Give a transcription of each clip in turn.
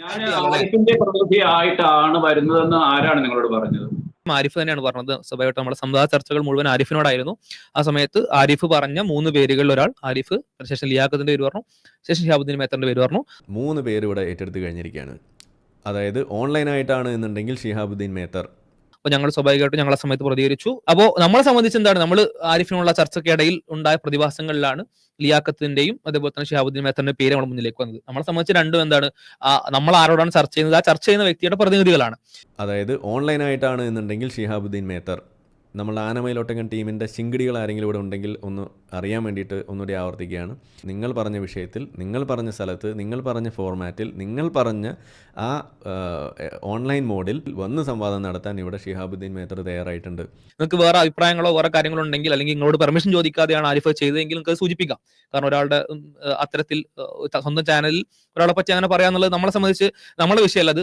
ഞാൻ ആരിഫിന്റെ പ്രതിനിധിയായിട്ടാണ് വരുന്നതെന്ന് ആരാണ് നിങ്ങളോട് പറഞ്ഞത്? ആരിഫ് തന്നെയാണ് പറഞ്ഞത്. സ്വഭാവമായിട്ട് നമ്മുടെ സംവാദ ചർച്ചകൾ മുഴുവൻ ആരിഫിനോടായിരുന്നു. ആ സമയത്ത് ആരിഫ് പറഞ്ഞ മൂന്ന് പേരുകളിൽ ഒരാൾ ആരിഫ് ശേഷം ലിയാഖത്തിന്റെ പേര് പറഞ്ഞു ശേഷം ഷിഹാബുദ്ദീൻ മേത്തറിന്റെ പേര് പറഞ്ഞു. മൂന്ന് പേര് ഇവിടെ ഏറ്റെടുത്ത് കഴിഞ്ഞിരിക്കുകയാണ്. അതായത് ഓൺലൈനായിട്ടാണ് എന്നുണ്ടെങ്കിൽ ഷിഹാബുദ്ദീൻ മേത്തർ അപ്പൊ ഞങ്ങൾ സ്വാഭാവികമായിട്ടും ഞങ്ങളെ സമയത്ത് പ്രതികരിച്ചു. അപ്പോൾ നമ്മളെ സംബന്ധിച്ച് എന്താണ്? നമ്മൾ ആരിഫിനുള്ള ചർച്ചയ്ക്കിടയിൽ ഉണ്ടായ പ്രതിഭാസങ്ങളിലാണ് ലിയാക്കത്തിന്റെയും അതേപോലെ തന്നെ ഷിഹാബുദ്ദീൻ മേത്തറിന്റെ പേര് നമ്മുടെ മുന്നിലേക്ക് വന്നത്. നമ്മളെ സംബന്ധിച്ച് രണ്ടും എന്താണ്? നമ്മൾ ആരോടാണ് ചർച്ച ചെയ്യുന്നത്? ആ ചർച്ച ചെയ്യുന്ന വ്യക്തിയുടെ പ്രതിനിധികളാണ്. അതായത് ഓൺലൈനായിട്ടാണ് എന്നുണ്ടെങ്കിൽ ഷിഹാബുദ്ദീൻ മേത്തർ നമ്മൾ ആനമയിലോട്ടങ്ങൻ ടീമിന്റെ ശിങ്കിടികൾ ആരെങ്കിലും ഇവിടെ ഉണ്ടെങ്കിൽ ഒന്ന് അറിയാൻ വേണ്ടിയിട്ട് ഒന്നുകൂടി ആവർത്തിക്കുകയാണ്. നിങ്ങൾ പറഞ്ഞ വിഷയത്തിൽ നിങ്ങൾ പറഞ്ഞ സ്ഥലത്ത് നിങ്ങൾ പറഞ്ഞ ഫോർമാറ്റിൽ നിങ്ങൾ പറഞ്ഞ ആ ഓൺലൈൻ മോഡിൽ വന്ന് സംവാദം നടത്താൻ ഇവിടെ ഷിഹാബുദ്ദീൻ മേത്തർ തയ്യാറായിട്ടുണ്ട്. നിങ്ങൾക്ക് വേറെ അഭിപ്രായങ്ങളോ വേറെ കാര്യങ്ങളോ ഉണ്ടെങ്കിൽ അല്ലെങ്കിൽ നിങ്ങളോട് പെർമിഷൻ ചോദിക്കാതെയാണ് ആരിഫ് ചെയ്തതെങ്കിൽ നിങ്ങൾക്ക് സൂചിപ്പിക്കാം. കാരണം ഒരാളുടെ അത്തരത്തിൽ സ്വന്തം ചാനലിൽ ഒരാളെ പറ്റി അങ്ങനെ പറയാന്നുള്ളത് നമ്മളെ സംബന്ധിച്ച് നമ്മളെ വിഷയമല്ല. അത്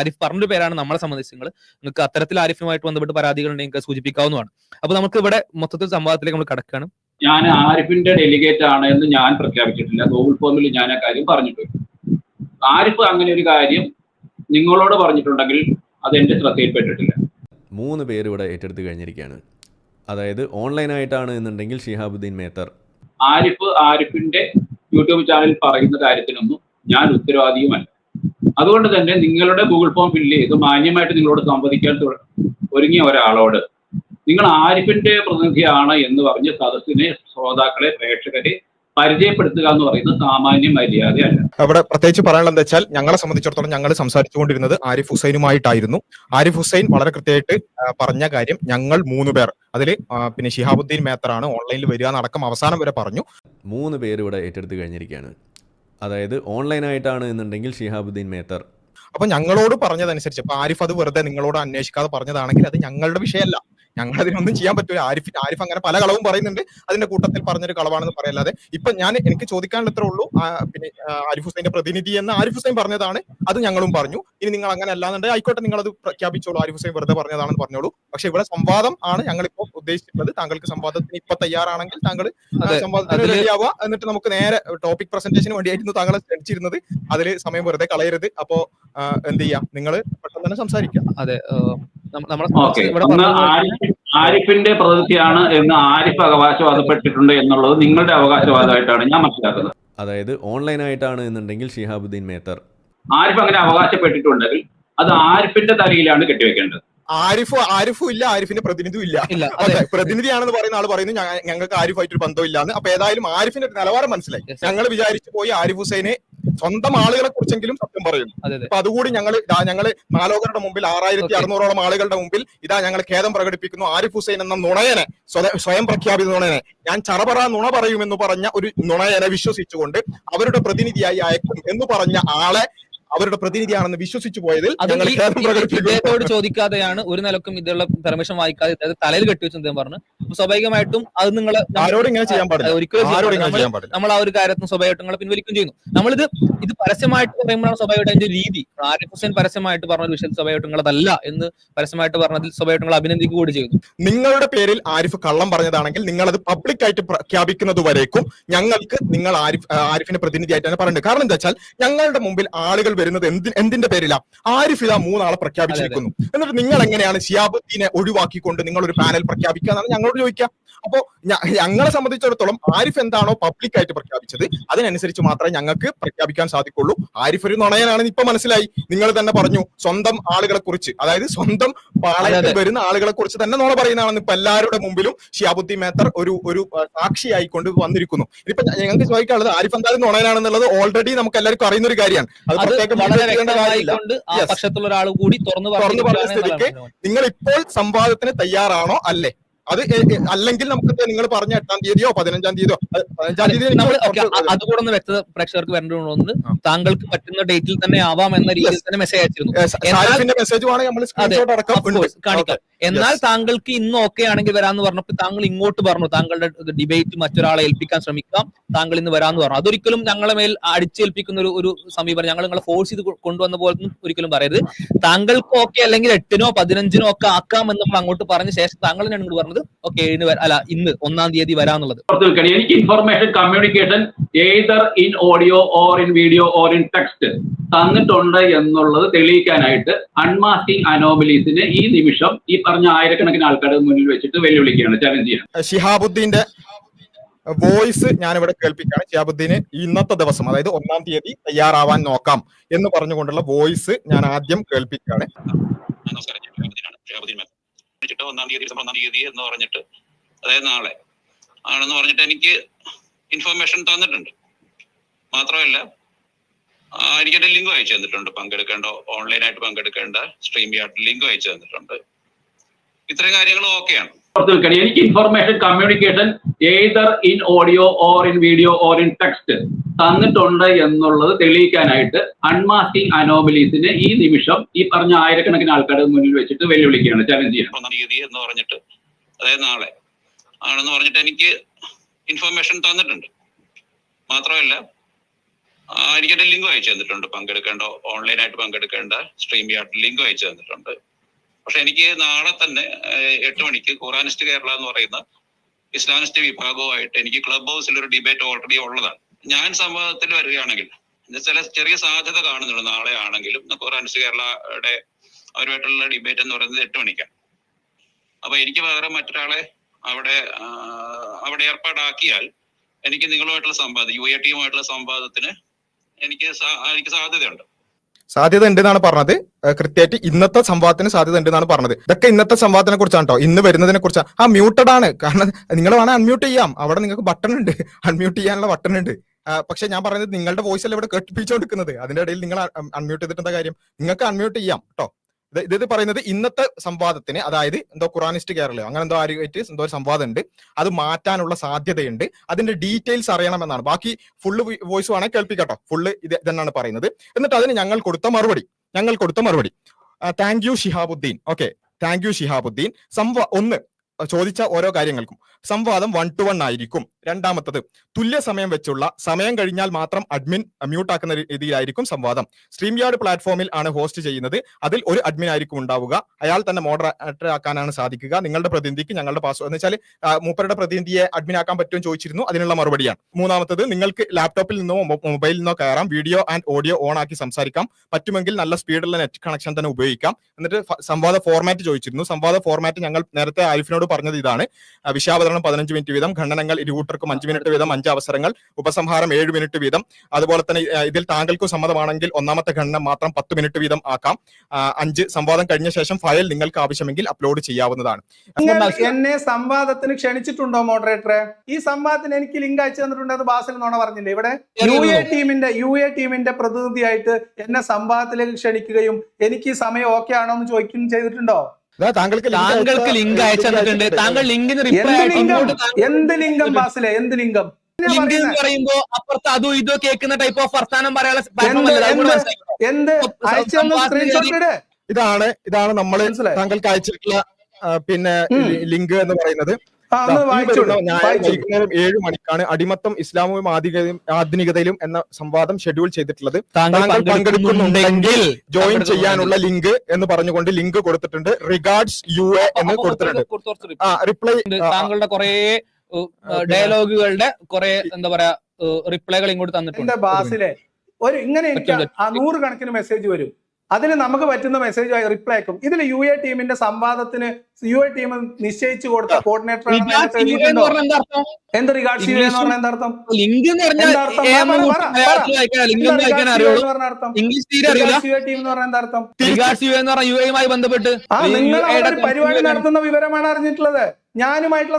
ആരിഫ് പറഞ്ഞൊരു പേരാണ് നമ്മളെ സംബന്ധിച്ച് നിങ്ങൾ. നിങ്ങൾക്ക് അത്തരത്തിൽ ആരിഫുമായിട്ട് ബന്ധപ്പെട്ട് പരാതികൾ ഉണ്ടെങ്കിൽ സൂചിപ്പിക്കാവുന്നതാണ് അപ്പൊ നമുക്ക് ഇവിടെ മൊത്തത്തിൽ സംവാദത്തിലേക്ക് നമ്മൾ കടക്കുകയാണ് ഞാൻ ആരിഫിന്റെ ഡെലിഗേറ്റ് ആണ് എന്ന് ഞാൻ പ്രഖ്യാപിച്ചിട്ടില്ല. ഗൂഗിൾ ഫോമിൽ ഞാൻ ആ കാര്യം പറഞ്ഞിട്ടുണ്ട്. ആരിഫ് അങ്ങനെ ഒരു കാര്യം നിങ്ങളോട് പറഞ്ഞിട്ടുണ്ടെങ്കിൽ അത് എന്റെ ശ്രദ്ധയിൽപ്പെട്ടിട്ടില്ല. മൂന്ന് പേര് ഇവിടെ ഏറ്റെടുത്ത് കഴിഞ്ഞിരിക്കുകയാണ്. അതായത് ഓൺലൈനായിട്ടാണ് എന്നുണ്ടെങ്കിൽ ഷിഹാബുദ്ദീൻ മേത്തർ. ആരിഫ് ആരിഫിന്റെ യൂട്യൂബ് ചാനലിൽ പറയുന്ന കാര്യത്തിനൊന്നും ഞാൻ ഉത്തരവാദിയുമല്ല. അതുകൊണ്ട് തന്നെ നിങ്ങളുടെ ഗൂഗിൾ ഫോം ഫില്ല് ചെയ്ത് മാന്യമായിട്ട് നിങ്ങളോട് സംവദിക്കാൻ ഒരുങ്ങിയ ഒരാളോട് നിങ്ങൾ ആരിഫിന്റെ പ്രതിനിധിയാണ് എന്ന് പറഞ്ഞ് സദസ്സിനെ ശ്രോതാക്കളെ പ്രേക്ഷകരെ പരിചയപ്പെടുത്തുക എന്ന് പറയുന്നത് സാമാന്യ മര്യാദയല്ല. അവിടെ പ്രത്യേകിച്ച് പറയാനുള്ളത് എന്താ വെച്ചാൽ ഞങ്ങളെ സംബന്ധിച്ചിടത്തോളം ഞങ്ങൾ സംസാരിച്ചുകൊണ്ടിരുന്നത് ആരിഫ് ഹുസൈനുമായിട്ടായിരുന്നു. ആരിഫ് ഹുസൈൻ വളരെ കൃത്യമായിട്ട് പറഞ്ഞ കാര്യം ഞങ്ങൾ മൂന്ന് പേർ അതിൽ പിന്നെ ഷിഹാബുദ്ദീൻ മേത്തറാണ് ഓൺലൈനിൽ വരിക എന്നടക്കം അവസാനം വരെ പറഞ്ഞു. മൂന്ന് പേര് ഇവിടെ ഏറ്റെടുത്ത് കഴിഞ്ഞിരിക്കുകയാണ്. അതായത് ഓൺലൈനായിട്ടാണ് എന്നുണ്ടെങ്കിൽ ഷിഹാബുദ്ദീൻ മേത്തർ. അപ്പൊ ഞങ്ങളോട് പറഞ്ഞതനുസരിച്ച് ഇപ്പൊ ആരിഫ് അത് വെറുതെ നിങ്ങളോട് അന്വേഷിക്കാതെ പറഞ്ഞതാണെങ്കിൽ അത് ഞങ്ങളുടെ വിഷയമല്ല. ഞങ്ങൾ അതിനൊന്നും ചെയ്യാൻ പറ്റൂല. ആരിഫ് ആരിഫ് അങ്ങനെ പല കളവും പറയുന്നുണ്ട്. അതിന്റെ കൂട്ടത്തിൽ പറഞ്ഞൊരു കളവാണെന്ന് പറയല്ലാതെ. ഇപ്പൊ ഞാൻ എനിക്ക് ചോദിക്കാനുള്ള ഇത്രേ ഉള്ളൂ. പിന്നെ ആരിഫ് ഹുസൈന്റെ പ്രതിനിധി എന്ന് ആരിഫ് ഹുസൈൻ പറഞ്ഞതാണ്. അത് ഞങ്ങളും പറഞ്ഞു. ഇനി നിങ്ങൾ അങ്ങനെ അല്ലാന്നുണ്ടെങ്കിൽ ആയിക്കോട്ടെ നിങ്ങൾ അത് പ്രഖ്യാപിച്ചോളൂ. ആരിഫ് ഹുസൈൻ വെറുതെ പറഞ്ഞതാണെന്ന് പറഞ്ഞോളൂ. പക്ഷെ ഇവിടെ സംവാദം ആണ് ഞങ്ങൾ ഇപ്പോൾ ഉദ്ദേശിച്ചിട്ടുള്ളത്. താങ്കൾക്ക് സംവാദത്തിന് ഇപ്പൊ തയ്യാറാണെങ്കിൽ താങ്കൾ ആ, സംവാദത്തിന് റെഡിയാവുക. എന്നിട്ട് നമുക്ക് നേരെ ടോപ്പിക് പ്രസന്റേഷന് വേണ്ടിയായിരുന്നു താങ്കളെ ക്ഷണിച്ചിരുന്നത്. അതിൽ സമയം വെറുതെ കളയരുത്. അപ്പോ എന്ത് ചെയ്യാം? നിങ്ങൾ പെട്ടെന്ന് തന്നെ സംസാരിക്കാം. അതെ നമ്മളെ ഓക്കെ. ഇവിടെ ആരിഫിന്റെ പ്രതിനിധിയാണ് എന്ന് ആരിഫ് അവകാശവാദപ്പെട്ടിട്ടുണ്ട് എന്നുള്ളത് നിങ്ങളുടെ അവകാശവാദമായിട്ടാണ് ഞാൻ മനസ്സിലാക്കുന്നത്. അതായത് ഓൺലൈനായിട്ടാണ് എന്നുണ്ടെങ്കിൽ ഷിഹാബുദ്ദീൻ മേത്തർ. ആരിഫ് അങ്ങനെ അവകാശപ്പെട്ടിട്ടുണ്ടെങ്കിൽ അത് ആരിഫിന്റെ തലയിലാണ് കെട്ടിവെക്കേണ്ടത്. ആരിഫ് ആരിഫും ഇല്ല ആരിഫിന്റെ പ്രതിനിധിയും ഇല്ല. അതെ പ്രതിനിധിയാണെന്ന് പറയുന്ന ആൾ പറയുന്നു ഞങ്ങൾക്ക് ആരിഫായിട്ട് ഒരു ബന്ധമില്ലാന്ന്. അപ്പൊ ഏതായാലും ആരിഫിന്റെ നിലവാരം മനസ്സിലായി. ഞങ്ങൾ വിചാരിച്ചു പോയി ആരിഫ് ഹുസൈനെ സ്വന്തം ആളുകളെ കുറിച്ചെങ്കിലും സത്യം പറയുന്നു. അപ്പൊ അതുകൂടി ഞങ്ങൾ ഞങ്ങൾ നാലോകരുടെ മുമ്പിൽ ആറായിരത്തി. അറുന്നൂറോളം ആളുകളുടെ മുമ്പിൽ ഇതാ ഞങ്ങൾ ഖേദം പ്രകടിപ്പിക്കുന്നു. ആരിഫ് ഹുസൈൻ എന്ന നുണയനെ സ്വയം പ്രഖ്യാപിത നുണയനെ ഞാൻ ചറപറ നുണ പറയുമെന്ന് പറഞ്ഞ ഒരു നുണയനെ വിശ്വസിച്ചുകൊണ്ട് അവരുടെ പ്രതിനിധിയായി അയക്കും എന്ന് പറഞ്ഞ ആളെ അവരുടെ പ്രതിനിധിയാണെന്ന് വിശ്വസിച്ചു പോയതിൽ ഇദ്ദേഹത്തോട് ചോദിക്കാതെയാണ് ഒരു നിലക്കും ഇതിലുള്ള പെർമിഷൻ വായിക്കാതെ തലയിൽ കെട്ടിവെച്ച് അദ്ദേഹം പറഞ്ഞു. സ്വാഭാവികമായിട്ടും അത് നിങ്ങൾ ആരോടും ഇങ്ങനെ ചെയ്യാൻ പാടില്ല. ഒരിക്കലും നമ്മൾ ആ ഒരു കാര്യത്തിന് സ്വാഭാവികമായിട്ടും നിങ്ങളെ പിൻവലിക്കുകയും ചെയ്യുന്നു. നമ്മളിത് ഇത് പരസ്യമായിട്ട് പറയുമ്പോഴാണ് സ്വാഭാവികമായിട്ട് അതിന്റെ രീതി. ആരിഫ് ഹുസൈൻ പരസ്യമായിട്ട് പറഞ്ഞ വിഷയം സ്വാഭാവികമായിട്ടും നിങ്ങളതല്ല എന്ന് പരസ്യമായിട്ട് പറഞ്ഞതിൽ സ്വാഭാവികമായിട്ടും നിങ്ങൾ അഭിനന്ദിക്കുക കൂടി ചെയ്യുന്നു. നിങ്ങളുടെ പേരിൽ ആരിഫ് കള്ളം പറഞ്ഞതാണെങ്കിൽ നിങ്ങൾ അത് പബ്ലിക് ആയിട്ട് പ്രഖ്യാപിക്കുന്നത് വരേക്കും ഞങ്ങൾക്ക് നിങ്ങൾ ആരിഫ് ആരിഫിന്റെ പ്രതിനിധിയായിട്ട് തന്നെ പറയുന്നത് കാരണം എന്താ വെച്ചാൽ ഞങ്ങളുടെ മുമ്പിൽ ആളുകൾ വരുന്നത് എന്തി എന്തിന്റെ പേരിലാ? ആരിഫ് ഇതാ മൂന്നാളെ പ്രഖ്യാപിച്ചിരിക്കുന്നു. എന്നിട്ട് നിങ്ങൾ എങ്ങനെയാണ് ഷിയാബുദ്ദീനെ ഒഴിവാക്കിക്കൊണ്ട് നിങ്ങൾ ഒരു പാനൽ പ്രഖ്യാപിക്കുക എന്നാണ് ഞങ്ങളോട് ചോദിക്കുക. അപ്പോ ഞ- ഞങ്ങളെ സംബന്ധിച്ചിടത്തോളം ആരിഫ് എന്താണോ പബ്ലിക് ആയിട്ട് പ്രഖ്യാപിച്ചത് അതിനനുസരിച്ച് മാത്രമേ ഞങ്ങൾക്ക് പ്രഖ്യാപിക്കാൻ സാധിക്കുള്ളൂ. ആരിഫ് ഒരു നുണയനാണെന്ന് ഇപ്പൊ മനസ്സിലായി. നിങ്ങൾ തന്നെ പറഞ്ഞു സ്വന്തം ആളുകളെ കുറിച്ച് അതായത് സ്വന്തം പാളയത്തിൽ വരുന്ന ആളുകളെ കുറിച്ച് തന്നെ നുണ പറയുന്നതാണെന്ന് ഇപ്പൊ എല്ലാവരുടെ മുമ്പിലും ഷിയാബുദ്ദി മേത്തർ ഒരു ഒരു ആ, സാക്ഷിയായിക്കൊണ്ട് വന്നിരിക്കുന്നു. ഇപ്പൊ ഞങ്ങൾക്ക് ചോദിക്കാനുള്ളത് ആരിഫ് എന്തായാലും നുണയനാണെന്നുള്ളത് ഓൾറെഡി നമുക്ക് എല്ലാവർക്കും അറിയുന്ന ഒരു കാര്യമാണ്. അത് പ്രത്യേകം. പക്ഷത്തുള്ള ഒരാൾ കൂടി തുറന്നു പറഞ്ഞ സ്ഥിതിക്ക് നിങ്ങൾ ഇപ്പോൾ സംവാദത്തിന് തയ്യാറാണോ അല്ലേ? അത് അല്ലെങ്കിൽ നമുക്ക് നിങ്ങൾ പറഞ്ഞ എട്ടാം തീയതിയോ പതിനഞ്ചാം തീയതിയോ പതിനഞ്ചാം തീയതി അതുകൂടെ ഒന്ന് വ്യക്തത പ്രേക്ഷകർക്ക് വരേണ്ടതുകൊണ്ട് താങ്കൾക്ക് പറ്റുന്ന ഡേറ്റിൽ തന്നെ ആവാം എന്ന രീതിയിൽ തന്നെ മെസ്സേജ് അയച്ചിരുന്നു. മെസ്സേജ് കാണിക്കാം. എന്നാൽ താങ്കൾക്ക് ഇന്ന് ഓക്കെ ആണെങ്കിൽ വരാന്ന് പറഞ്ഞപ്പോൾ താങ്കൾ ഇങ്ങോട്ട് പറഞ്ഞു. താങ്കളുടെ ഡിബേറ്റ് മറ്റൊരാളെ ഏൽപ്പിക്കാൻ ശ്രമിക്കാം. താങ്കൾ ഇന്ന് വരാന്ന് പറഞ്ഞു. അതൊരിക്കലും ഞങ്ങളെ മേൽ അടിച്ചേൽപ്പിക്കുന്ന ഒരു ഒരു സമീപനം ഞങ്ങൾ നിങ്ങളെ ഫോഴ്സ് ചെയ്ത് കൊണ്ടുവന്ന പോലെ ഒരിക്കലും പറയരുത്. താങ്കൾക്ക് ഓക്കെ അല്ലെങ്കിൽ എട്ടിനോ പതിനഞ്ചിനോ ഒക്കെ ആക്കാം എന്ന് നമ്മൾ അങ്ങോട്ട് പറഞ്ഞ ശേഷം താങ്കൾ തന്നെയാണ് ഇങ്ങോട്ട് പറഞ്ഞത് ഓക്കെ ഏഴിന് അല്ല ഇന്ന് ഒന്നാം തീയതി വരാന്നുള്ളത്. എനിക്ക് information communication either in audio or in video or in text തന്നിട്ടുണ്ട് എന്നുള്ളത് തെളിയിക്കാനായിട്ട് അൺമാസ്കിംഗ് അനോമലീസിനെ ഈ നിമിഷം ഈ പറഞ്ഞ ആയിരക്കണക്കിന് ആൾക്കാരുടെ മുന്നിൽ വെച്ചിട്ട് വെല്ലുവിളിക്കുകയാണ് ചലഞ്ച് ചെയ്യണം. ഷിഹാബുദ്ദീന്റെ വോയിസ് ഞാനിവിടെ കേൾപ്പിക്കുകയാണ്. ഷിഹാബുദ്ദീന് ഇന്നത്തെ ദിവസം അതായത് ഒന്നാം തീയതി തയ്യാറാവാൻ നോക്കാം എന്ന് പറഞ്ഞുകൊണ്ടുള്ള വോയിസ് ഞാൻ ആദ്യം കേൾപ്പിക്കുകയാണ്. നമസ്കാരം. മാം. ഒന്നാം തീയതി ഡിസംബർ ഒന്നാം തീയതി എന്ന് പറഞ്ഞിട്ട് അതായത് നാളെ. ആണെന്ന് പറഞ്ഞിട്ട് എനിക്ക് ഇൻഫർമേഷൻ തന്നിട്ടുണ്ട്. മാത്രമല്ല ആ, എനിക്കെന്റെ ലിങ്ക് അയച്ചു തന്നിട്ടുണ്ട്. പങ്കെടുക്കേണ്ട ഓൺലൈനായിട്ട് പങ്കെടുക്കേണ്ട സ്ട്രീം യാർഡ് ലിങ്ക് അയച്ചു തന്നിട്ടുണ്ട്. ഇത്രയും കാര്യങ്ങൾ ഓക്കെയാണ് എനിക്ക് information communication either in audio or in video or in text തന്നിട്ടുണ്ട് എന്നുള്ളത് തെളിയിക്കാനായിട്ട് അൺമാസ്കിംഗ് അനോബലീസിന് ഈ നിമിഷം ഈ പറഞ്ഞ ആയിരക്കണക്കിന് ആൾക്കാരുടെ മുന്നിൽ വെച്ചിട്ട് വെല്ലുവിളിക്കുകയാണ് ചലഞ്ച് ചെയ്യണം തീയതി എന്ന് പറഞ്ഞിട്ട് അതായത് നാളെ. ആണെന്ന് പറഞ്ഞിട്ട് എനിക്ക് ഇൻഫർമേഷൻ തന്നിട്ടുണ്ട്. മാത്രമല്ല എനിക്ക് എന്റെ ലിങ്ക് അയച്ചു തന്നിട്ടുണ്ട്. പങ്കെടുക്കേണ്ട ഓൺലൈനായിട്ട് പങ്കെടുക്കേണ്ട സ്ട്രീം യാർഡ് ലിങ്ക് അയച്ചു തന്നിട്ടുണ്ട്. പക്ഷെ എനിക്ക് നാളെ തന്നെ എട്ട് മണിക്ക് ഖുറാനിസ്റ്റ് കേരള എന്ന് പറയുന്ന ഇസ്ലാമിസ്റ്റ് വിഭാഗവുമായിട്ട് എനിക്ക് ക്ലബ് ഹൗസിൽ ഒരു ഡിബേറ്റ് ഓൾറെഡി ഉള്ളതാണ്. ഞാൻ സംഭവത്തിൽ വരികയാണെങ്കിൽ ചില ചെറിയ സാധ്യത കാണുന്നുണ്ട് നാളെ ആണെങ്കിലും ഖുറാനിസ്റ്റ് കേരളയുടെ അവരുമായിട്ടുള്ള ഡിബേറ്റ് എന്ന് പറയുന്നത് എട്ട് മണിക്കാണ്. അപ്പൊ എനിക്ക് പകരം മറ്റൊരാളെ അവിടെ അവിടെ ഏർപ്പാടാക്കിയാൽ എനിക്ക് നിങ്ങളുമായിട്ടുള്ള സംവാദം യു എ ടിയുമായിട്ടുള്ള സംവാദത്തിന് എനിക്ക് എനിക്ക് സാധ്യതയുണ്ട്. സാധ്യത ഉണ്ട് എന്നാണ് പറഞ്ഞത് കൃത്യമായിട്ട് ഇന്നത്തെ സംവാദത്തിന് സാധ്യത ഉണ്ട് എന്നാണ് പറഞ്ഞത്. ഇതൊക്കെ ഇന്നത്തെ സംവാദത്തിനെ കുറിച്ചാണ് കേട്ടോ ഇന്ന് വരുന്നതിനെ കുറിച്ച് ആ മ്യൂട്ടഡ് ആണ്. കാരണം നിങ്ങൾ വേണേൽ അൺമ്യൂട്ട് ചെയ്യാം. അവിടെ നിങ്ങൾക്ക് ബട്ടൺ ഉണ്ട്. അൺമ്യൂട്ട് ചെയ്യാനുള്ള ബട്ടൺ ഉണ്ട്. പക്ഷെ ഞാൻ പറയുന്നത് നിങ്ങളുടെ വോയിസ് അല്ല ഇവിടെ കേട്ടിപ്പിച്ചുകൊടുക്കുന്നത് അതിന്റെ ഇടയിൽ നിങ്ങൾ അൺമ്യൂട്ട് ചെയ്തിട്ടുള്ള കാര്യം? നിങ്ങൾക്ക് അൺമ്യൂട്ട് ചെയ്യാം കേട്ടോ ഇത് പറയുന്നത് ഇന്നത്തെ സംവാദത്തിന് അതായത് എന്തോ ഖുറാനിസ്റ്റ് കേരളയോ അങ്ങനെ എന്തോ ആരുമായിട്ട് എന്തോ ഒരു സംവാദം ഉണ്ട് അത് മാറ്റാനുള്ള സാധ്യതയുണ്ട്. അതിന്റെ ഡീറ്റെയിൽസ് അറിയണമെന്നാണ്. ബാക്കി ഫുള്ള് വോയിസ് വേണേൽ കേൾപ്പിക്കട്ടോ. ഫുള്ള് ഇത് ഇതെന്നാണ് പറയുന്നത്. എന്നിട്ട് അതിന് ഞങ്ങൾ കൊടുത്ത മറുപടി ഞങ്ങൾ കൊടുത്ത മറുപടി. Thank you Shihabuddeen. Okay thank you Shihabuddeen. സംവാ ഒന്ന് ചോദിച്ച ഓരോ കാര്യങ്ങൾക്കും. സംവാദം വൺ ടു വൺ ആയിരിക്കും. രണ്ടാമത്തത് തുല്യ സമയം വെച്ചുള്ള സമയം കഴിഞ്ഞാൽ മാത്രം അഡ്മിൻ മ്യൂട്ട് ആക്കുന്ന രീതിയിലായിരിക്കും സംവാദം. സ്ട്രീം യാർഡ് പ്ലാറ്റ്ഫോമിൽ ആണ് ഹോസ്റ്റ് ചെയ്യുന്നത്. അതിൽ ഒരു അഡ്മിൻ ആയിരിക്കും ഉണ്ടാവുക. അയാൾ തന്നെ മോഡറേറ്റർ ആക്കാനാണ് സാധിക്കുക. നിങ്ങളുടെ പ്രതിനിധിക്ക് ഞങ്ങളുടെ പാസ്വേഡ് എന്ന് വെച്ചാൽ മൂപ്പരുടെ പ്രതിനിധിയെ അഡ്മിൻ ആക്കാൻ പറ്റുമോ ചോദിച്ചിരുന്നു. അതിനുള്ള മറുപടിയാണ്. മൂന്നാമത്തത് നിങ്ങൾക്ക് ലാപ്ടോപ്പിൽ നിന്നോ മൊബൈലിൽ നിന്നോ കയറാം. വീഡിയോ ആൻഡ് ഓഡിയോ ഓൺ ആക്കി സംസാരിക്കാം. പറ്റുമെങ്കിൽ നല്ല സ്പീഡുള്ള നെറ്റ് കണക്ഷൻ തന്നെ ഉപയോഗിക്കാം. എന്നിട്ട് സംവാദ ഫോർമാറ്റ് ചോദിച്ചിരുന്നു. സംവാദ ഫോർമാറ്റ് ഞങ്ങൾ നേരത്തെ ആരിഫിനോട് പറഞ്ഞത് ഇതാണ്. വിഷയാവതരണം പതിനഞ്ച് മിനിറ്റ് വീതം. ഖണ്ഡനങ്ങൾ ഇരുകൂട്ടർക്കും അഞ്ച് മിനിറ്റ് വീതം അഞ്ച് അവസരങ്ങൾ ഉപസംഹാരം ഏഴ് മിനിറ്റ് വീതം. അതുപോലെ തന്നെ ഇതിൽ താങ്കൾക്കും സമ്മതമാണെങ്കിൽ ഒന്നാമത്തെ ഖണ്ഡനം മാത്രം പത്ത് മിനിറ്റ് വീതം ആക്കാം. അഞ്ച് സംവാദം കഴിഞ്ഞ ശേഷം ഫയൽ നിങ്ങൾക്ക് ആവശ്യമെങ്കിൽ അപ്ലോഡ് ചെയ്യാവുന്നതാണ്. എന്നെ സംവാദത്തിന് ക്ഷണിച്ചിട്ടുണ്ടോ മോഡറേറ്ററെ ഈ സംവാദത്തിന് എനിക്ക് ലിങ്ക് അയച്ചു തന്നിട്ടുണ്ട് അത് ബാസിൽ നോണ പറഞ്ഞില്ലേ? ഇവിടെ യു എ ടീമിന്റെ യു എ ടീമിന്റെ പ്രതിനിധിയായിട്ട് എന്നെ സംവാദത്തിലേക്ക് ക്ഷണിക്കുകയും എനിക്ക് ഈ സമയം ഓക്കെ ആണോ എന്ന് ചോദിക്കുകയും ചെയ്തിട്ടുണ്ടോ? താങ്കൾക്ക് താങ്കൾക്ക് ലിങ്ക് അയച്ചിട്ടുണ്ട് താങ്കൾ ലിങ്കിന് റിപ്ലൈ എന്ത് ലിംഗം ലിങ്കം? ബാസിലെ? എന്ത് ലിംഗം ലിങ്ക് എന്ന് പറയുമ്പോ അപ്പുറത്ത് അതും ഇതോ കേൾക്കുന്ന ടൈപ്പ് ഓഫ് വർത്താനം പറയാനുള്ള എന്ത് ഇതാണ് ഇതാണ് നമ്മൾ മനസ്സിലായി. താങ്കൾക്ക് അയച്ചിട്ടുള്ള പിന്നെ ലിങ്ക് എന്ന് പറയുന്നത്. വൈകുന്നേരം ഏഴ് മണിക്കാണ് അടിമത്തം ഇസ്ലാമും ആധുനികതയിലും എന്ന സംവാദം ഷെഡ്യൂൾ ചെയ്തിട്ടുള്ളത്. താങ്കൾ താങ്കൾ പങ്കെടുക്കുന്നുണ്ടെങ്കിൽ ജോയിൻ ചെയ്യാനുള്ള ലിങ്ക് എന്ന് പറഞ്ഞുകൊണ്ട് ലിങ്ക് കൊടുത്തിട്ടുണ്ട്. റിഗാർഡ്സ് യു എ എന്ന് കൊടുത്തിട്ടുണ്ട്. റിപ്ലൈ താങ്കളുടെ കുറെ ഡയലോഗുകളുടെ കുറെ എന്താ പറയാ റിപ്ലൈകൾ ഇങ്ങോട്ട് തന്നിട്ടുണ്ട്. ബാസിലെ ഒരു ഇങ്ങനെ എനിക്ക് പറ്റും, കണക്കിന് നൂറുകണക്കിന് മെസ്സേജ് വരും. അതിന് നമുക്ക് പറ്റുന്ന മെസ്സേജ് റിപ്ലൈ ആക്കും. ഇതിൽ യു എ ടീമിന്റെ സംവാദത്തിന് യു എ ടീം നിശ്ചയിച്ചു കൊടുത്ത കോർഡിനേറ്റർ എന്താ റിഗാർഡ്സ് യു എന്ന് പറഞ്ഞ എന്താ അർത്ഥം? എന്ന് പറഞ്ഞാൽ എന്താ അർത്ഥം? ഏം പറ, കൂട്ടി പറ, മലയാളത്തിൽ വായിക്കാൻ ലിങ്ക് എന്താ ഒന്ന് വായിക്കാൻ റിഗാർഡ്സ് യു അറിയുള്ളൂ എന്ന് പറഞ്ഞ അർത്ഥം? ഇംഗ്ലീഷ് തീരെ അറിയില്ല. റിഗാർഡ്സ് യു എ ടീം എന്ന് പറഞ്ഞ എന്താ അർത്ഥം? യു എന്ന് പറഞ്ഞ യു എയുമായി ബന്ധപ്പെട്ട് നിങ്ങൾ പരിപാടി നടത്തുന്ന വിവരമാണ് അറിഞ്ഞിട്ടുള്ളത്. ഞാനുമായിട്ടുള്ള?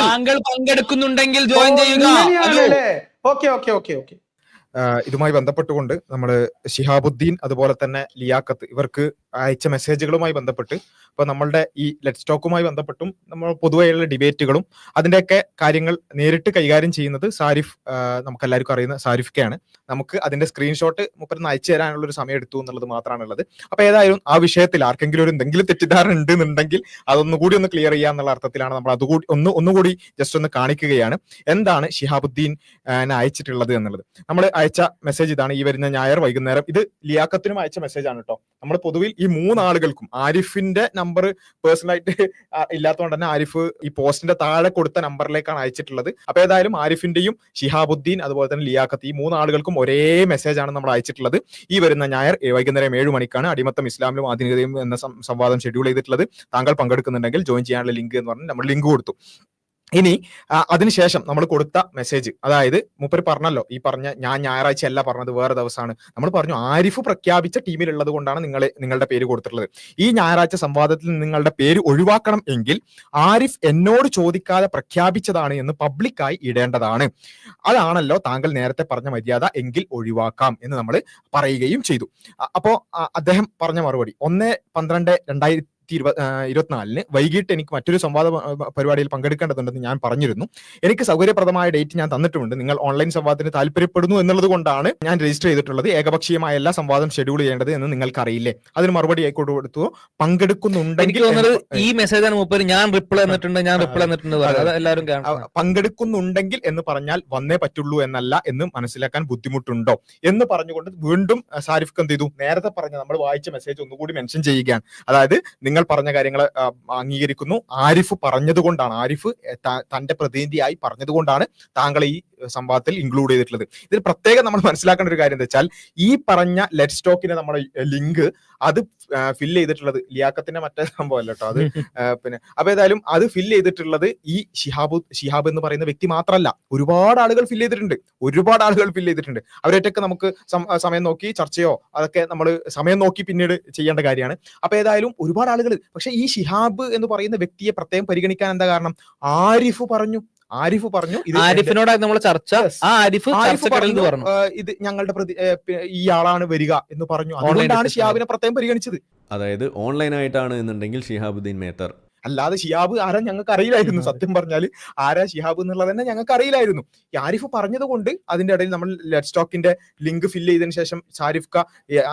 താങ്കൾ പങ്കെടുക്കുന്നുണ്ടെങ്കിൽ. ജോയിൻ ചെയ്യുക. Okay okay okay okay. ഇതുമായി ബന്ധപ്പെട്ടുകൊണ്ട് നമ്മൾ ഷിഹാബുദ്ദീൻ അതുപോലെ തന്നെ ലിയാഖത്ത് ഇവർക്ക് അയച്ച മെസ്സേജുകളുമായി ബന്ധപ്പെട്ട് ഇപ്പോൾ നമ്മളുടെ ഈ ലെറ്റ് സ്റ്റോക്കുമായി ബന്ധപ്പെട്ടും നമ്മൾ പൊതുവെയുള്ള ഡിബേറ്റുകളും അതിന്റെയൊക്കെ കാര്യങ്ങൾ നേരിട്ട് കൈകാര്യം ചെയ്യുന്നത് സാരിഫ് നമുക്ക് എല്ലാവർക്കും അറിയുന്ന സാരിഫ്ക്കയാണ്. നമുക്ക് അതിന്റെ സ്ക്രീൻഷോട്ട് മുപ്പരുന്ന് അയച്ചു തരാനുള്ള ഒരു സമയം എടുത്തു എന്നുള്ളത് മാത്രമാണുള്ളത്. അപ്പോൾ ഏതായാലും ആ വിഷയത്തിൽ ആർക്കെങ്കിലും ഒരു എന്തെങ്കിലും തെറ്റിദ്ധാരണ ഉണ്ട് എന്നുണ്ടെങ്കിൽ അതൊന്നുകൂടി ഒന്ന് ക്ലിയർ ചെയ്യുക എന്നുള്ള അർത്ഥത്തിലാണ് നമ്മൾ അതുകൂടി ഒന്ന് ഒന്നുകൂടി ജസ്റ്റ് ഒന്ന് കാണിക്കുകയാണ്. എന്താണ് ഷിഹാബുദ്ദീൻ അയച്ചിട്ടുള്ളത് എന്നുള്ളത്? നമ്മൾ അയച്ച മെസ്സേജ് ഇതാണ് ഈ വരുന്ന ഞായർ വൈകുന്നേരം. ഇത് ലിയാക്കത്തിനും അയച്ച മെസ്സേജ് ആണ് കേട്ടോ. നമ്മൾ പൊതുവിൽ ഈ മൂന്നാളുകൾക്കും ആരിഫിന്റെ നമ്പർ പേഴ്സണൽ ആയിട്ട് ഇല്ലാത്തതുകൊണ്ട് തന്നെ ആരിഫ് ഈ പോസ്റ്റിന്റെ താഴെ കൊടുത്ത നമ്പറിലേക്കാണ് അയച്ചിട്ടുള്ളത്. അപ്പൊ ഏതായാലും ആരിഫിന്റെയും ഷിഹാബുദ്ദീൻ അതുപോലെ തന്നെ ലിയാഖത്ത് ഈ മൂന്നാളുകൾക്കും ഒരേ മെസ്സേജ് ആണ് നമ്മൾ അയച്ചിട്ടുള്ളത്. ഈ വരുന്ന ഞായർ വൈകുന്നേരം ഏഴ് മണിക്കാണ് അടിമത്തം ഇസ്ലാമിലും ആധുനികതയും എന്ന സംവാദം ഷെഡ്യൂൾ ചെയ്തിട്ടുള്ളത്. താങ്കൾ പങ്കെടുക്കുന്നുണ്ടെങ്കിൽ ജോയിൻ ചെയ്യാനുള്ള ലിങ്ക് എന്ന് പറഞ്ഞ് നമ്മൾ ലിങ്ക് കൊടുത്തു. ഇനി അതിനുശേഷം നമ്മൾ കൊടുത്ത മെസ്സേജ് അതായത് മൂപ്പര് പറഞ്ഞല്ലോ ഈ പറഞ്ഞ ഞാൻ ഞായറാഴ്ച അല്ല പറഞ്ഞത് വേറെ ദിവസമാണ് നമ്മൾ പറഞ്ഞു ആരിഫ് പ്രഖ്യാപിച്ച ടീമിലുള്ളത് കൊണ്ടാണ് നിങ്ങൾ നിങ്ങളുടെ പേര് കൊടുത്തിട്ടുള്ളത്. ഈ ഞായറാഴ്ച സംവാദത്തിൽ നിങ്ങളുടെ പേര് ഒഴിവാക്കണം എങ്കിൽ ആരിഫ് എന്നോട് ചോദിക്കാതെ പ്രഖ്യാപിച്ചതാണ് എന്ന് പബ്ലിക്കായി ഇടേണ്ടതാണ്. അതാണല്ലോ താങ്കൾ നേരത്തെ പറഞ്ഞ മര്യാദ എങ്കിൽ ഒഴിവാക്കാം എന്ന് നമ്മൾ പറയുകയും ചെയ്തു. അപ്പോ അദ്ദേഹം പറഞ്ഞ മറുപടി ഒന്ന് പന്ത്രണ്ട് രണ്ടായിരത്തി ഇരുപത് ഇരുപത്തിനാലിന് വൈകിട്ട് എനിക്ക് മറ്റൊരു സംവാദ പരിപാടിയിൽ പങ്കെടുക്കേണ്ടതുണ്ടെന്ന് ഞാൻ പറഞ്ഞിരുന്നു. എനിക്ക് സൗകര്യപ്രദമായ ഡേറ്റ് ഞാൻ തന്നിട്ടുണ്ട് നിങ്ങൾ ഓൺലൈൻ സംവാദത്തിന് താല്പര്യപ്പെടുന്നു എന്നുള്ളത് കൊണ്ടാണ് ഞാൻ രജിസ്റ്റർ ചെയ്തിട്ടുള്ളത്. ഏകപക്ഷീയമായ എല്ലാ സംവാദം ഷെഡ്യൂൾ ചെയ്യേണ്ടത് എന്ന് നിങ്ങൾക്ക് അറിയില്ലേ അതിന് മറുപടി ആയിക്കോട്ട് കൊടുത്തു. പങ്കെടുക്കുന്നുണ്ടെങ്കിൽ ഈ മെസ്സേജാണ് മൂപ്പര് ഞാൻ റിപ്ലൈ തന്നിട്ടുണ്ട് ഞാൻ റിപ്ലൈ. തന്നിട്ടുണ്ട്. എല്ലാവരും പങ്കെടുക്കുന്നുണ്ടെങ്കിൽ എന്ന് പറഞ്ഞാൽ വന്നേ പറ്റുള്ളൂ എന്നല്ല എന്ന് മനസ്സിലാക്കാൻ ബുദ്ധിമുട്ടുണ്ടോ? എന്ന് പറഞ്ഞുകൊണ്ട് വീണ്ടും സാരിഫ് എന്ത് ചെയ്തു? നേരത്തെ പറഞ്ഞ നമ്മൾ വായിച്ച മെസ്സേജ് ഒന്നുകൂടി മെൻഷൻ ചെയ്യുകയാണ്. അതായത് നിങ്ങൾ പറഞ്ഞ കാര്യങ്ങൾ അംഗീകരിക്കുന്നു. ആരിഫ് പറഞ്ഞതുകൊണ്ടാണ്. ആരിഫ് തന്റെ പ്രതിനിധിയായി പറഞ്ഞതുകൊണ്ടാണ് താങ്കൾ ഈ സംഭവത്തിൽ ഇൻക്ലൂഡ് ചെയ്തിട്ടുള്ളത്. ഇതിൽ പ്രത്യേകം നമ്മൾ മനസ്സിലാക്കേണ്ട ഒരു കാര്യം എന്താ വെച്ചാൽ ഈ പറഞ്ഞ ലെറ്റ് സ്റ്റോക്കിന്റെ നമ്മുടെ ലിങ്ക് അത് ഫില്ല് ചെയ്തിട്ടുള്ളത്. ലിയാക്കത്തിന്റെ മറ്റേ സംഭവം അല്ല കേട്ടോ അത് പിന്നെ അപ്പൊ ഏതായാലും അത് ഫില്ല് ചെയ്തിട്ടുള്ളത് ഈ ഷിഹാബ് ഷിഹാബ് എന്ന് പറയുന്ന വ്യക്തി മാത്രമല്ല. ഒരുപാട് ആളുകൾ ഫില്ല് ചെയ്തിട്ടുണ്ട്. ഒരുപാട് ആളുകൾ ഫില്ല് ചെയ്തിട്ടുണ്ട്. അവരൊക്കെ നമുക്ക് സമയം നോക്കി ചർച്ചയോ അതൊക്കെ നമ്മൾ സമയം നോക്കി പിന്നീട് ചെയ്യേണ്ട കാര്യമാണ്. അപ്പൊ ഏതായാലും ഒരുപാട് ആളുകൾ പക്ഷെ ഈ ഷിഹാബ് എന്ന് പറയുന്ന വ്യക്തിയെ പ്രത്യേകം പരിഗണിക്കാൻ എന്താ കാരണം? ആരിഫ് പറഞ്ഞു. ആരിഫ് പറഞ്ഞു ഇത് നമ്മൾ ചർച്ച. ആരിഫ് പറഞ്ഞു ഇത് ഞങ്ങളുടെ പ്രതി ഇയാളാണ് ഈ ആളാണ് വരിക എന്ന് പറഞ്ഞു. അതുകൊണ്ടാണ് ഷിഹാബിനെ പ്രത്യേകം പരിഗണിച്ചത്. അതായത് ഓൺലൈനായിട്ടാണ് എന്നുണ്ടെങ്കിൽ ഷിഹാബുദ്ദീൻ മേത്തർ അല്ലാതെ ഷിയാബ് ആരാ ഞങ്ങൾക്ക് അറിയില്ലായിരുന്നു. സത്യം പറഞ്ഞാൽ ആരാ ഷിഹാബ് എന്നുള്ളത് തന്നെ ഞങ്ങൾക്ക് അറിയില്ലായിരുന്നു. ഈ ആരിഫ് പറഞ്ഞത് കൊണ്ട് അതിന്റെ ഇടയിൽ നമ്മൾ ലെറ്റ് സ്റ്റോക്കിന്റെ ലിങ്ക് ഫില്ല് ചെയ്തതിന് ശേഷം ഷാരിഫ് ക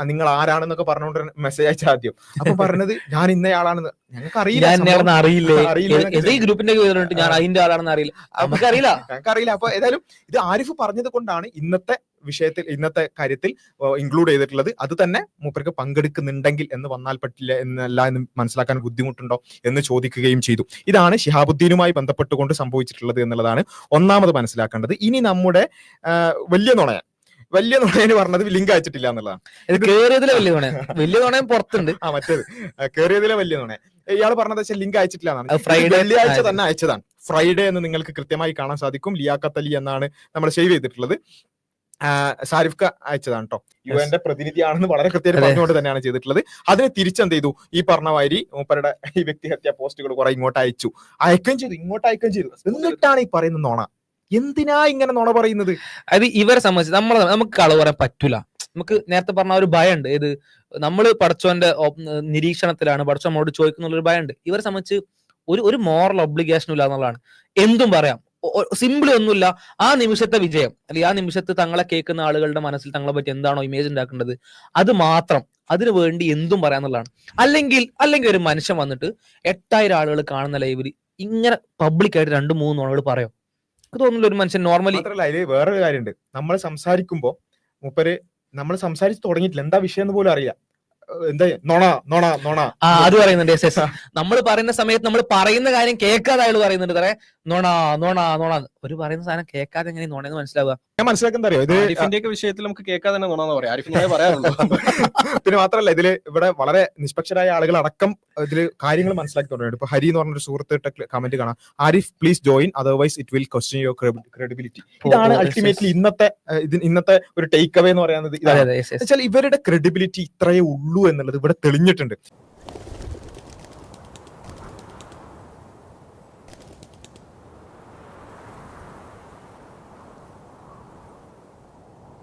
നിങ്ങൾ ആരാണെന്നൊക്കെ പറഞ്ഞുകൊണ്ട് മെസ്സേജ് അയച്ച ആദ്യം. അപ്പൊ പറഞ്ഞത് ഞാൻ ഇന്നയാളാണെന്ന് ഞങ്ങൾക്ക് അറിയില്ല. അറിയില്ല? ഗ്രൂപ്പിന്റെ ഞാൻ അതിന്റെ ആളാണെന്ന് അറിയില്ല. നമുക്കറിയില്ല. ഞങ്ങൾക്ക് അറിയില്ല അപ്പൊ ഏതായാലും ഇത് ആരിഫ് പറഞ്ഞത് കൊണ്ടാണ് ഇന്നത്തെ വിഷയത്തിൽ ഇന്നത്തെ കാര്യത്തിൽ ഇൻക്ലൂഡ് ചെയ്തിട്ടുള്ളത് അത് തന്നെ മൂപ്പർക്ക് പങ്കെടുക്കുന്നുണ്ടെങ്കിൽ എന്ന് വന്നാൽ പറ്റില്ല എന്നല്ല എന്ന് മനസ്സിലാക്കാൻ ബുദ്ധിമുട്ടുണ്ടോ എന്ന് ചോദിക്കുകയും ചെയ്തു. ഇതാണ് ഷിഹാബുദ്ദീനുമായി ബന്ധപ്പെട്ടുകൊണ്ട് സംഭവിച്ചിട്ടുള്ളത് എന്നുള്ളതാണ് ഒന്നാമത് മനസ്സിലാക്കേണ്ടത്. ഇനി നമ്മുടെ വലിയ നുണയ വലിയ നുണയന് പറഞ്ഞത് ലിങ്ക് അയച്ചിട്ടില്ല എന്നുള്ളതാണ്. കേറിയതിലെ വലിയ തുണ വലിയ പുറത്തുണ്ട്. ആ മറ്റേത്. കേറിയതിലെ വലിയ നുണ ഇയാൾ പറഞ്ഞത് വെച്ചാൽ ലിങ്ക് അയച്ചിട്ടില്ല എന്നാണ്. ഫ്രൈഡേ വെള്ളിയാഴ്ച തന്നെ അയച്ചതാണ്. ഫ്രൈഡേ എന്ന് നിങ്ങൾക്ക് കൃത്യമായി കാണാൻ സാധിക്കും. ലിയാഖത്ത് അലി എന്നാണ് നമ്മൾ സേവ് ചെയ്തിട്ടുള്ളത്. സാരിഫ് ക അയച്ചതാണ് കേട്ടോ യു എന്റെ പ്രതിനിധിയാണെന്ന് വളരെ കൃത്യമായിട്ട് പറഞ്ഞുകൊണ്ട് തന്നെയാണ് ചെയ്തിട്ടുള്ളത്. അതിനെ തിരിച്ചെന്ത് ചെയ്തു ഈ പറഞ്ഞ വാരി മൂപ്പരുടെ ഈ വ്യക്തിഹത്യ പോസ്റ്റുകൾ കുറെ ഇങ്ങോട്ട് അയച്ചു. അയക്കുകയും ചെയ്തു. ഇങ്ങോട്ട് അയക്കുകയും ചെയ്തു. എന്നിട്ടാണ് ഈ പറയുന്ന നോണ. എന്തിനാ ഇങ്ങനെ നോണ പറയുന്നത്? അത് ഇവരെ സംബന്ധിച്ച് നമ്മളെ നമുക്ക് കളവ് പറയാൻ പറ്റൂല. നമുക്ക് നേരത്തെ പറഞ്ഞ ഒരു ഭയമുണ്ട് ഏത് നമ്മൾ പഠിച്ചോന്റെ നിരീക്ഷണത്തിലാണ് പടച്ചോ നമ്മളോട് ചോദിക്കുന്ന ഒരു ഭയമുണ്ട് ഇവരെ സംബന്ധിച്ച് ഒരു ഒരു മോറൽ ഒബ്ലിഗേഷനും ഇല്ല എന്നുള്ളതാണ് എന്തും പറയാം. സിമ്പിളി ഒന്നുമില്ല. ആ നിമിഷത്തെ വിജയം അല്ലെങ്കിൽ ആ നിമിഷത്ത് തങ്ങളെ കേൾക്കുന്ന ആളുകളുടെ മനസ്സിൽ തങ്ങളെ പറ്റി എന്താണോ ഇമേജ് ഉണ്ടാക്കേണ്ടത് അത് മാത്രം അതിനു വേണ്ടി എന്തും പറയാന്നുള്ളതാണ്. അല്ലെങ്കിൽ അല്ലെങ്കിൽ ഒരു മനുഷ്യൻ വന്നിട്ട് എട്ടായിരം ആളുകൾ കാണുന്ന ലൈവിൽ ഇങ്ങനെ പബ്ലിക്കായിട്ട് രണ്ടു മൂന്ന് ആളുകൾ പറയും. എനിക്ക് തോന്നുന്നില്ല ഒരു മനുഷ്യൻ നോർമലി അതിൽ വേറൊരു കാര്യമുണ്ട്. നമ്മൾ സംസാരിക്കുമ്പോ മൂപ്പര് നമ്മൾ സംസാരിച്ച് തുടങ്ങിയിട്ടില്ല. എന്താ വിഷയം എന്ന് പോലും അറിയില്ല. എന്താ നോണ നോണ നോണ. അത് പറയുന്നുണ്ട്. നമ്മൾ പറയുന്ന സമയത്ത് നമ്മൾ പറയുന്ന കാര്യം കേൾക്കാതെ അയാൾ പറയുന്നുണ്ട്. തറേ നോണ നോണ നോണ. ഒരു പറയുന്ന സാധനം കേൾക്കാതെ എങ്ങനെ നോണെന്ന് മനസ്സിലാവുക? ഞാൻ മനസ്സിലാക്കുന്ന അറിയോ? ഇത് ആരിഫിന്റെ ഒക്കെ വിഷയത്തിൽ നമുക്ക് കേൾക്കാതെ തന്നെ നോണാന്ന് പറയാം. ആരിഫിനെ പറയാറുള്ളൂ പിന്നെ മാത്രല്ല ഇതിൽ ഇവിടെ വളരെ നിഷ്പക്ഷരായ ആളുകൾ അടക്കം ഇതിൽ കാര്യങ്ങൾ മനസ്സിലാക്കി തുടങ്ങിയിട്ടുണ്ട് ഇപ്പൊ ഹരി എന്ന് പറഞ്ഞൊരു സുഹൃത്ത് ഇട്ട കമന്റ് കാണാം. Arif please join otherwise it will question your credibility ഇതാണ് അൾട്ടിമേറ്റ്ലി ഇന്നത്തെ ഇത് ഇന്നത്തെ ഒരു ടേക്ക് അവേ എന്ന് പറയുന്നത് അതെ ഇതാണ്. ഇവരുടെ ക്രെഡിബിലിറ്റി ഇത്രയേ ഉള്ളൂ എന്നുള്ളത് ഇവിടെ തെളിഞ്ഞിട്ടുണ്ട്.